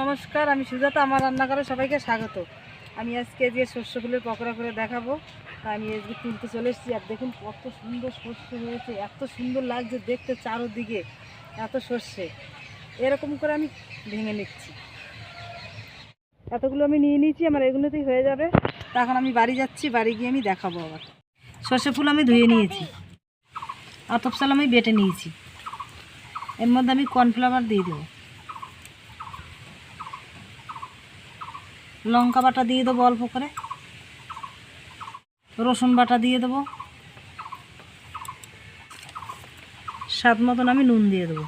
নমস্কার, আমি সুজাতা, আমার রান্নাঘরে সবাইকে স্বাগত। আমি আজকে যে শস্য ফুলের পকোড়া করে দেখাবো আমি আজকে তুলতে চলে এসেছি। আর দেখুন কত সুন্দর শস্য হয়েছে, এত সুন্দর লাগছে দেখতে চারোদিকে, এত শস্যে এরকম করে আমি ভেঙে নিচ্ছি। এতগুলো আমি নিয়ে নিয়েছি, আমার এগুলোতেই হয়ে যাবে। তখন আমি বাড়ি যাচ্ছি, বাড়ি গিয়ে আমি দেখাবো আবার। সর্ষে ফুল আমি ধুয়ে নিয়েছি, আতপ চাল আমি বেটে নিয়েছি। এর মধ্যে আমি কর্নফ্লাওয়ার দিয়ে দেবো। লঙ্কা বাটা দিয়ে দেবো অল্প করে। রসুন বাটা দিয়ে দেবো। স্বাদ মতন আমি নুন দিয়ে দেবো।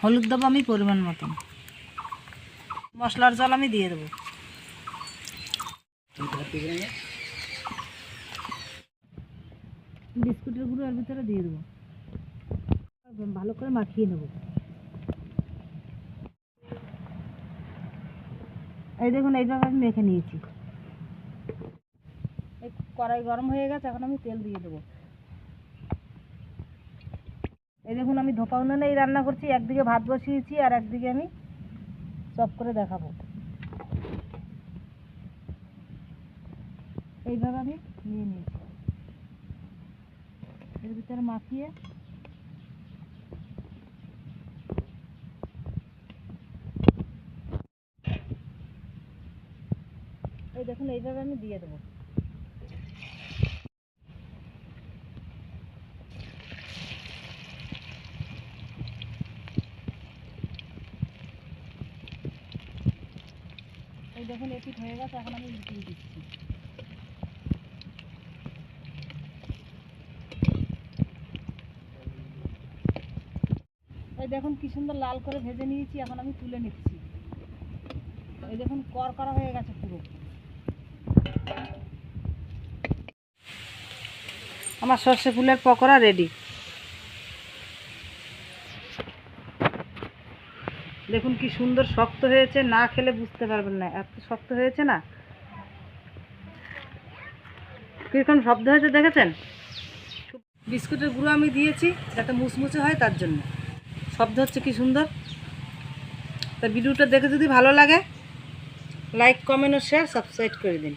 হলুদ দেবো আমি পরিমাণ মতন। মশলার জল আমি দিয়ে দেবো। বিস্কুটের গুঁড়ো এর ভিতরে দিয়ে দেবো। ভালো করে মাখিয়ে নেব। এই দেখুন এইভাবে আমি মেখে নিয়েছি। এই কড়াই গরম হয়ে গেছে, এখন আমি তেল দিয়ে দেবো। এই দেখুন, আমি ধোপা উনুনেই রান্না করছি, একদিকে ভাত বসিয়েছি আর একদিকে আমি চপ করে দেখাবো। এইভাবে আমি নিয়ে নিয়েছি। এর ভিতরে মাখিয়ে এই দেখুন, এইভাবে আমি দিয়ে দেবো। এই দেখুন এটি হয়ে গেছে, এখন আমি উল্টিয়ে দিচ্ছি। এই দেখুন, কি সুন্দর লাল করে ভেজে নিয়েছি, এখন আমি তুলে নিচ্ছি। এই দেখুন কর করা হয়ে গেছে পুরো। আমার সর্ষে ফুলের পকোড়া রেডি দেখুন কি সুন্দর শক্ত হয়েছে, না খেলে বুঝতে পারবেন না, এত শক্ত হয়েছে না। কীরকম শব্দ হয়েছে দেখেছেন? বিস্কুটের গুঁড়ো আমি দিয়েছি, যাতে মুচমুচে হয় তার জন্য। শব্দ হচ্ছে কি সুন্দর? তা ভিডিওটা দেখে যদি ভালো লাগে লাইক কমেন্ট ও শেয়ার সাবস্ক্রাইব করে দিন।